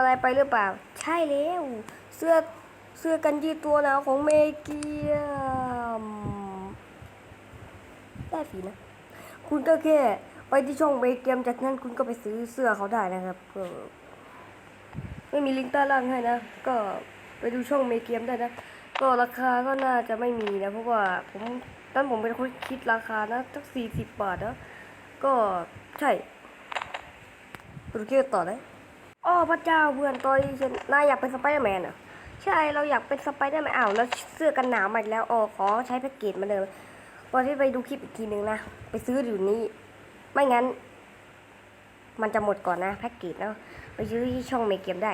อะไรไปหรือเปล่า ใช่แล้วเสื้อเสื้อกันยีตัวหนาวของเมเกียมได้ฟรีนะ คุณก็แค่ไปที่ช่องเมเกียมจากนั้นคุณก็ไปซื้อเสื้อเขาได้นะครับก็ไม่มีลิงก์ใต้ล่างให้นะ ก็ไปดูช่องเมเกียมได้นะ ก็ราคาก็น่าจะไม่มีนะ เพราะว่าผมตอนผมเป็นคนคิดราคานะสักสี่สิบบาทนะ ก็ใช่คุณคิดต่อได้อ้อ พระเจ้าเพื่อนตอนนี้ฉันนายอยากเป็นสไปเดอร์แมนเหรอใช่เราอยากเป็นสไปเดอร์แมนอ้าวแล้วเสื้อกันหนาวมาอีกแล้วอ๋อขอใช้แพ็กเกจมาเดิมวันที่ไปดูคลิปอีกทีนึงนะไปซื้ออยู่นี้ ไม่งั้น มันจะหมดก่อนนะแพ็กเกจเนาะไปซื้อที่ช่องเมเกมได้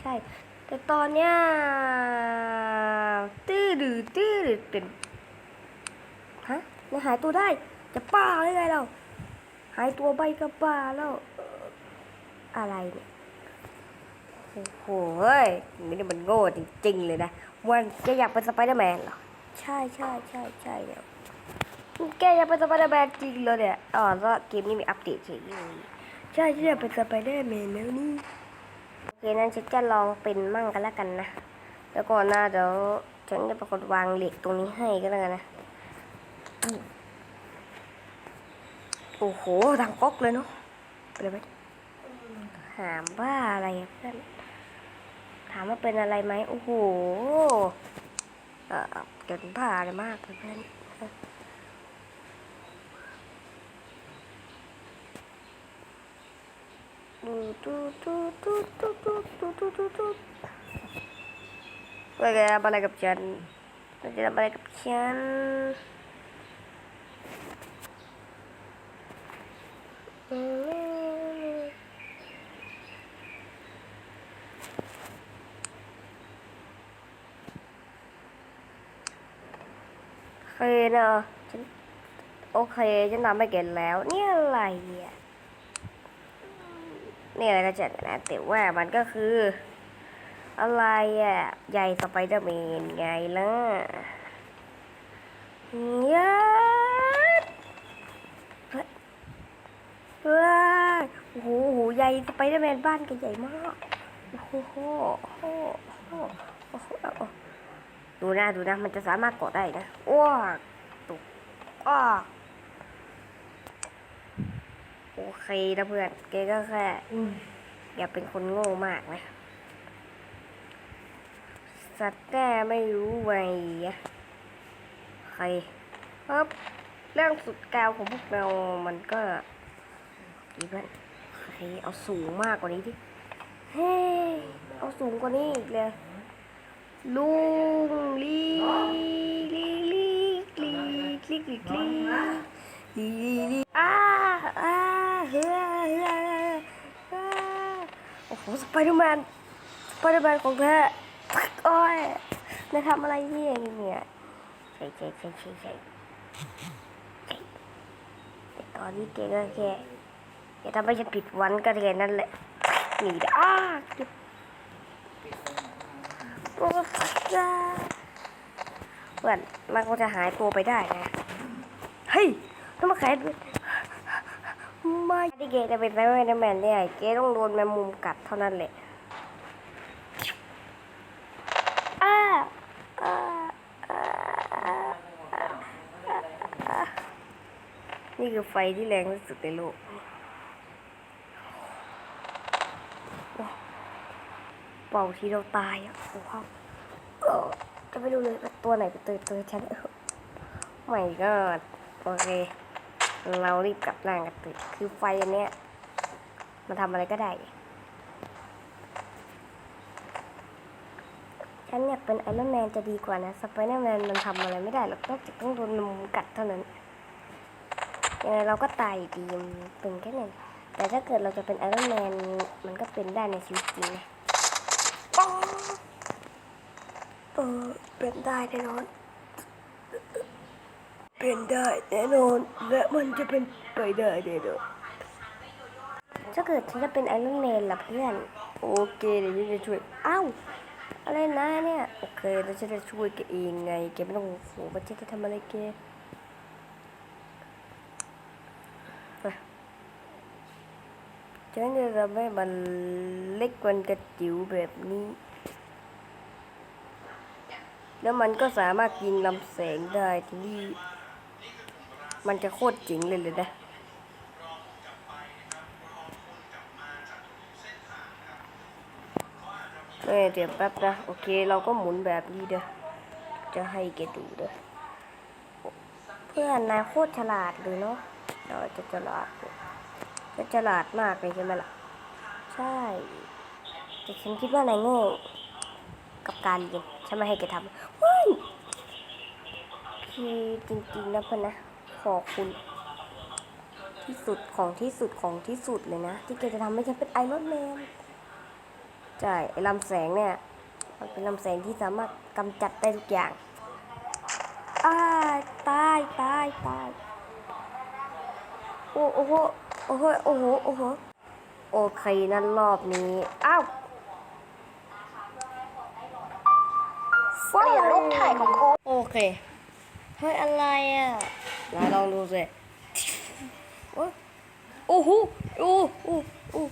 ใช่ แต่ตอนเนี้ยตื้อดื้อตื้อดื้อเป็นฮะนายหายตัวได้ จะป้าหรือไงเรา หายตัวไปกับป้าแล้ว อะไรเนี่ยโอ้โหเฮ้ยนี่มันโง่จริงๆเลยนะวันแกอยากเป็นสไปเดอร์แมนเหรอ ใช่ใช่ใช่ใช่เนี่ยแกอยากเป็นสไปเดอร์แมนจริงเลยเนี่ยอ๋อแล้วเกมนี้มีอัปเดตเฉยๆใช่ฉันอยากเป็นสไปเดอร์แมนแล้วนี่โอเคนั้นฉันจะลองเป็นมั่งกันแล้วกันนะแล้วก่อนหน้าเดี๋ยวฉันจะเป็นคนวางเหล็กตรงนี้ให้ก็แล้วกันนะอืมโอ้โหดังก๊อกเลยเนาะไปเลยไหม ถามว่าอะไรเพื่อนถามว่าเป็นอะไรไหมโอ้โหเออเกิดผ่าอะไรมากเพื่อนดูดูดูดูดูดูดูดูดูดูว่าแกทำอะไรกับฉันว่าจะทำอะไรกับฉันอืม เคยเนอะฉันโอเค ฉันทำไม่เก็ตแล้ว นี่อะไรอะนี่อะไรก็จะนะแต่ว่ามันก็คือ อะไรอะ ใหญ่สไปเดอร์แมนไงล่ะยัดเฮ้ยโอ้โหใหญ่สไปเดอร์แมนบ้านก็ใหญ่มาก โอ้โหโอ้โหโอ้โห ดูนะดูนะมันจะสามารถกดได้นะอ้วกตุกอ้อกโอเคนะเพื่อนแกก็แค่อย่าเป็นคนโง่มากนะ สัตว์แน่ไม่รู้ไว้อะใครครับเรื่องสุดแกวของพวกเรา มันก็ดีเพื่อนใครเอาสูงมากกว่านี้ดิเฮ้ยเอาสูงกว่านี้อีกเลย ลุงลีลีลีลีลีลีลีลีลีอ้าอ้าเฮ้อเฮ้ออ้าโอ้โหสไปเดอร์แมนสไปเดอร์แมนของแท้โอ้ยนายทำอะไรเนี่ยเนี่ยใช่ใช่ใช่ใช่ใช่แต่ตอนนี้แกก็แค่อย่าทำให้ฉันผิดหวังก็แค่นั้นแหละหนีได้อ้า เจ็บโอ้ยเหมือนมันคงจะหายตัวไปได้นะ เฮ้ยถ้ามาขายไม่ที่เกจะเป็นไปไม่ได้แมนเนี่ยเกต้องโดนแมงมุมกัดเท่านั้นแหละอ้าอ้าอ้าอ้าอ้านี่คือไฟที่แรงที่สุดในโลก เป่าทีเราตายอะโอ้โหจะไม่รู้เลยว่าตัวไหนเป็นตัวตัวฉันไม่ก็โอเค เรารีบกลับร่างกันตื่นคือไฟอันเนี้ยมันทำอะไรก็ได้ ฉันอยากเป็นไอรอนแมนจะดีกว่านะสไปเดอร์แมนมันทำอะไรไม่ได้หรอกนอกจากต้องโดนมุมกัดเท่านั้นยังไงเราก็ตายดีมันเป็นแค่นั้นแต่ถ้าเกิดเราจะเป็นไอรอนแมนมันก็เป็นได้ในชีวิตจริงนะ เออเป็นได้แน่นอน เป็นได้แน่นอน และมันจะเป็นไปได้แน่นอนถ้าเกิดฉันจะเป็นไอรอนแมนล่ะเพื่อน โอเคเดี๋ยวฉันจะช่วย อ้าว อะไรนะเนี่ย โอเคแล้วฉันจะช่วยแกเองไงแกไม่ต้องโอ้โหมันจะทำอะไรแกไป ฉันจะทำให้มันเล็กมันกระจิ๋วแบบนี้ แล้วมันก็สามารถยิงลำแสงได้ทีนี้มันจะโคตรเจ๋งเลยเลยนะเอ้เดี๋ยวแป๊บนะ โอเคเราก็หมุนแบบนี้เด้อจะให้แกดูเด้อเพื่อนนายโคตรฉลาดเลยเนาะเราจะฉลาด จะฉลาดมากเลยใช่ไหมล่ะ ใช่ แต่ฉันคิดว่านายโง่กับการเรียนฉันไม่ให้แกทำเฮ้ยคือจริงๆนะเพื่อนนะ ขอบคุณ ที่สุดของที่สุดของที่สุดเลยนะ ที่แกจะทำให้ฉันเป็นไอรอนแมนใช่ไอลำแสงเนี่ย มันเป็นลำแสงที่สามารถกำจัดได้ทุกอย่างอ้าตายตายตายโอ้โอ้โห โอ้โหโอ้โหโอ้โหโอเคนั่นรอบนี้ อ้าวเปลี่ยนรูปถ่ายของคุณโอเคเฮ้ยอะไรอะนายลองดูสิโอ้โอ้โหโอ้โอ้โอ้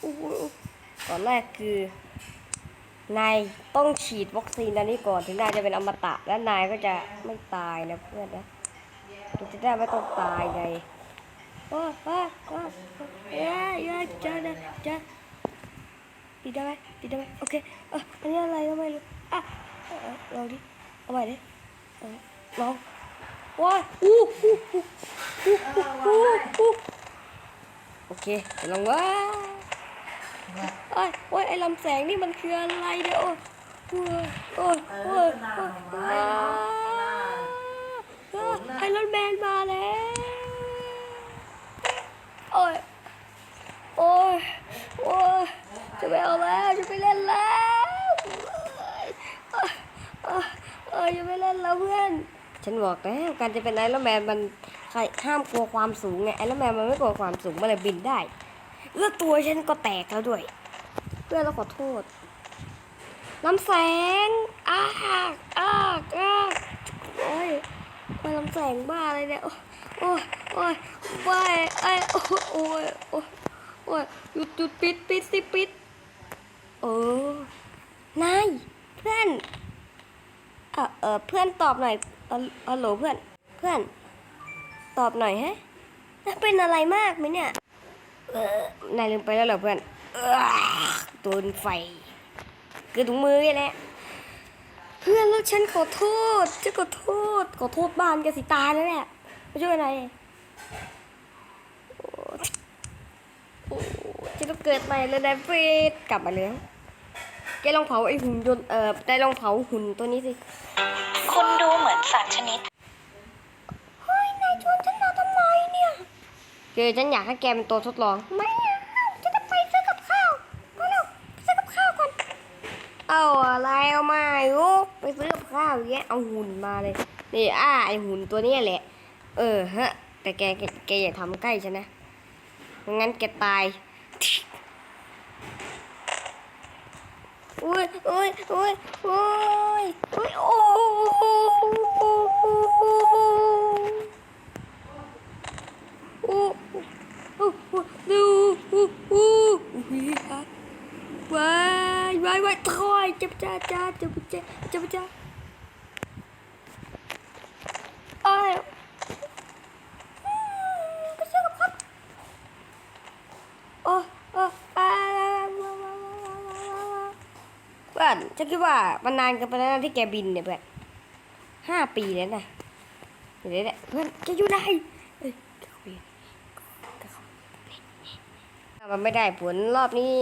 โอ้โหตอนแรกคือนายต้องฉีดวัคซีนอันนี้ก่อนถึงนายจะเป็นอมตะและนายก็จะไม่ตายนะเพื่อนนะเราจะได้ไม่ต้องตายไง โอ้โอ้โอ้เอ้ยเอ้ยจะนะจะปิดได้ไหมปิดได้ไหมโอเคเอออันนี้อะไรก็ไม่รู้อะลองดิเอาใหม่ดิลองว้ายอู้อู้อู้อู้อู้อู้โอเคเดี๋ยวลองว่าโอ้ยโอ้ยไอ้ลำแสงนี่มันคืออะไรเนี่ยโอ้ยโอ้ยโอ้ยโอ้ยโอ้ยอ้าวอ้าวไอรอนแมนมาแล้วโอ้ยโอ้ยโอ้ยจะ ไปเอาแล้วจะไปเล่นแล้วโอ้ยโอ้ยยจะไปเล่นแล้วเพื่อน ฉันบอกแล้วการจะเป็นไอรอนแมนมันใครห้ามกลัวความสูงไงไอรอนแมนมันไม่กลัวความสูงมันเลยบินได้แล้วตัวฉันก็แตกแล้วด้วย เพื่อนเราขอโทษ น้ำแสงอ้ากอ้ากอ้ากโอ้ยโอ้ยน้ำแสงบ้าอะไรเนี่ย โอ้ยโอ้ยโอ้ยไอ้โอ้ยโอ้ยโอ้ยโอ้ยหยุดหยุดปิดปิดสิปิด เออนายเพื่อนเออเออเพื่อนตอบหน่อยเออฮัลโหลเพื่อนเพื่อน ตอบหน่อยฮะเป็นอะไรมากไหมเนี่ยเออนายลืมไปแล้วเหรอเพื่อนเออโดนไฟเกิดถุงมือไงแหละเพื่อนแล้วฉันขอโทษฉันขอโทษขอโทษบ้านแกสิตายแล้วแหละไม่ช่วยอะไรโอ้โอ้ ฉันต้องเกิดใหม่เลยนะเฟสกลับมาแล้วแกลองเผาไอ้หุ่นยนต์เอ่อได้ลองเผาหุ่นตัวนี้สิ คุณดูเหมือนสัตว์ชนิด เฮ้ยนายชวนฉันมาทำไมเนี่ยคือฉันอยากให้แกเป็นตัวทดลอง ไม่เอาฉันจะไปซื้อกับข้าวไปเร็วซื้อกับข้าวก่อน เอาอะไรเอามาลูกไปซื้อกับข้าวอย่างเงี้ยเอาหุ่นมาเลย นี่อ่าไอหุ่นตัวเนี้ยแหละ เออฮะ แต่แกแกแกอย่าทำใกล้ฉันนะไม่งั้นแกตาย อุ้ยอุ้ยอุ้ยอุ้ยอุ้ยโอ้โอ้โอ้โอ้ดูโอ้โอ้อุ้ยฮะ วายวายวายถอยจับจ้าจ้าจับจ้าจับจ้า ฉันคิดว่ามันนานเกันไปแล้วนะที่แกบินเนี่ยเพื่อนห้าปีแล้วนะเดี๋ยวเนี่ยเพื่อนแกอยู่ไหนเอ้ยมันไม่ได้ผลรอบนี้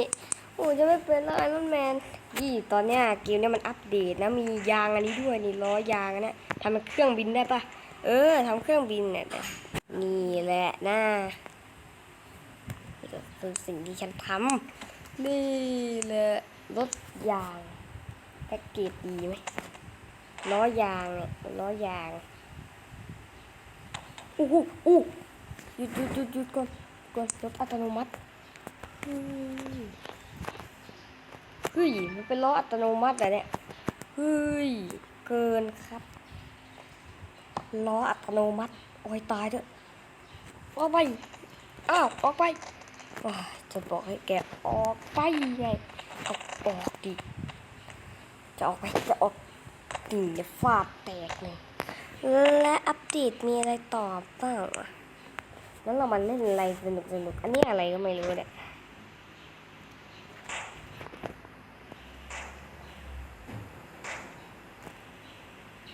โอ้จะไม่เป็นแล้วไอรอนแมนยี่ตอนเนี้ยเกมเนี้ยมันอัปเดตนะมียางอันนี้ด้วยนี่ล้อยางนเนี้ยทำเป็นเครื่องบินได้ปะเออทำเครื่องบินเนี่ยนี่แหละนะนี่ก็คือสิ่งที่ฉันทำนี่แหละรถยาง แพ็กเกจดีไหมล้อยางเนี่ยล้อยางอู้หูอู้หยุดหยุดหยุดหยุดก่อนก่อนรถอัตโนมัติเฮ้ยมันเป็นล้ออัตโนมัติอะเนี่ยเฮ้ยเกินครับล้ออัตโนมัติโอ้ยตายเถอะออกไปอ้าวออกไปว้าจะจะบอกให้แกออกไปไงออกออกดิ จะออกไปจะออกดิจะฟาดแตกเลย และอัปเดตมีอะไรตอบบ้างอะงั้นเรามาเล่นอะไรสนุกสนุกอันนี้อะไรก็ไม่รู้เนี่ย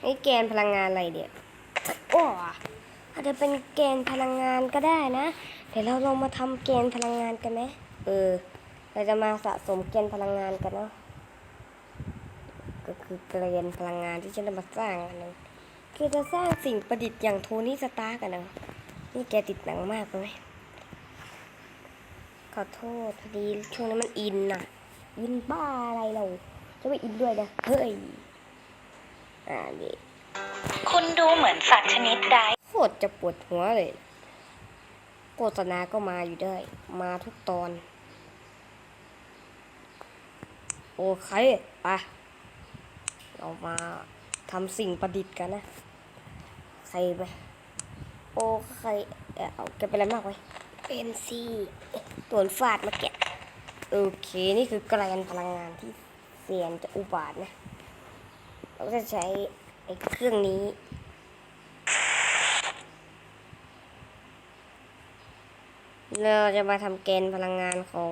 นี่แกนพลังงานอะไรเดี๋ยวโอ้อาจจะเป็นแกนพลังงานก็ได้นะ เดี๋ยวเราลองมาทำแกนพลังงานกันไหมเออ เราจะมาสะสมแกนพลังงานกันเนาะ ก็คือแกนพลังงานที่ฉันจะมาสร้างกันนะคือจะสร้างสิ่งประดิษฐ์อย่างโทนี่สตาร์กันนะนี่แกติดหนังมากเลยขอโทษพอดีช่วงนี้มันอินน่ะ อินบ้าอะไรเรา จะไม่อินด้วยนะเฮ้ยอ่านี่คุณดูเหมือนสัตว์ชนิดใดโคตรจะปวดหัวเลย โฆษณาก็มาอยู่ได้มาทุกตอน โอเคไป เรามาทำสิ่งประดิษฐ์กันนะ ใครไปโอเคเอ่อเอาแกเป็นอะไรมากไว้เป็นซีตัวฟาดมาแกะโอเค นี่คือแกรนพลังงานที่เสียนจะอุบาทนะ เราก็จะใช้ไอ้เครื่องนี้เราจะมาทำเกณฑ์พลังงานของ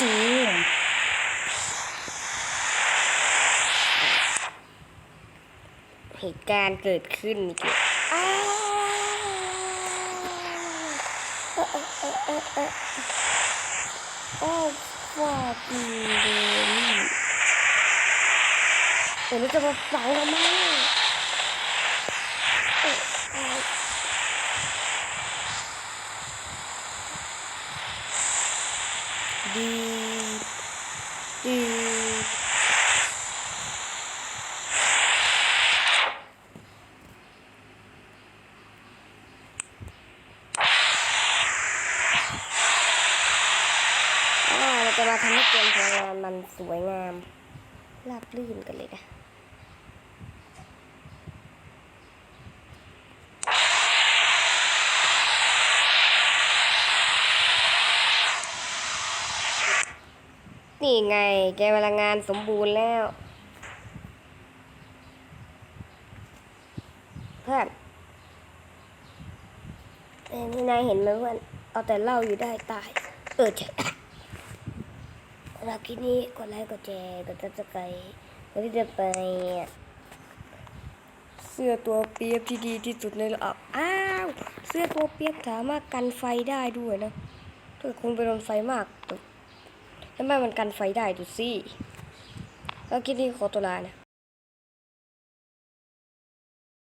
ตูมเหตุการณ์เกิดขึ้นนี่คืออ้าวเออเออเออเออเออโอ้ฟาดีเลยเดี๋ยวเราจะมาฟังกันไหม ดีดีอ่าเราจะมาทำให้เกมพลังงานมันสวยงาม ราบลื่นกันเลยนะนี่ไง แกพลังงานสมบูรณ์แล้ว เพื่อนนี่นายเห็นไหมเพื่อน เอาแต่เล่าอยู่ได้ตาย เออใช่ หราคิดนี้กดไลค์กดแชร์กดซับสไครต์กดที่จะไป เสื้อตัวเปียกที่ดีที่สุดในโลกอ้าวเสื้อตัวเปียกสามารถกันไฟได้ด้วยนะถ้าคุณไปโดนไฟมากทำไมมันกันไฟได้ดูสิแล้วคิดดีขอตัวลานะ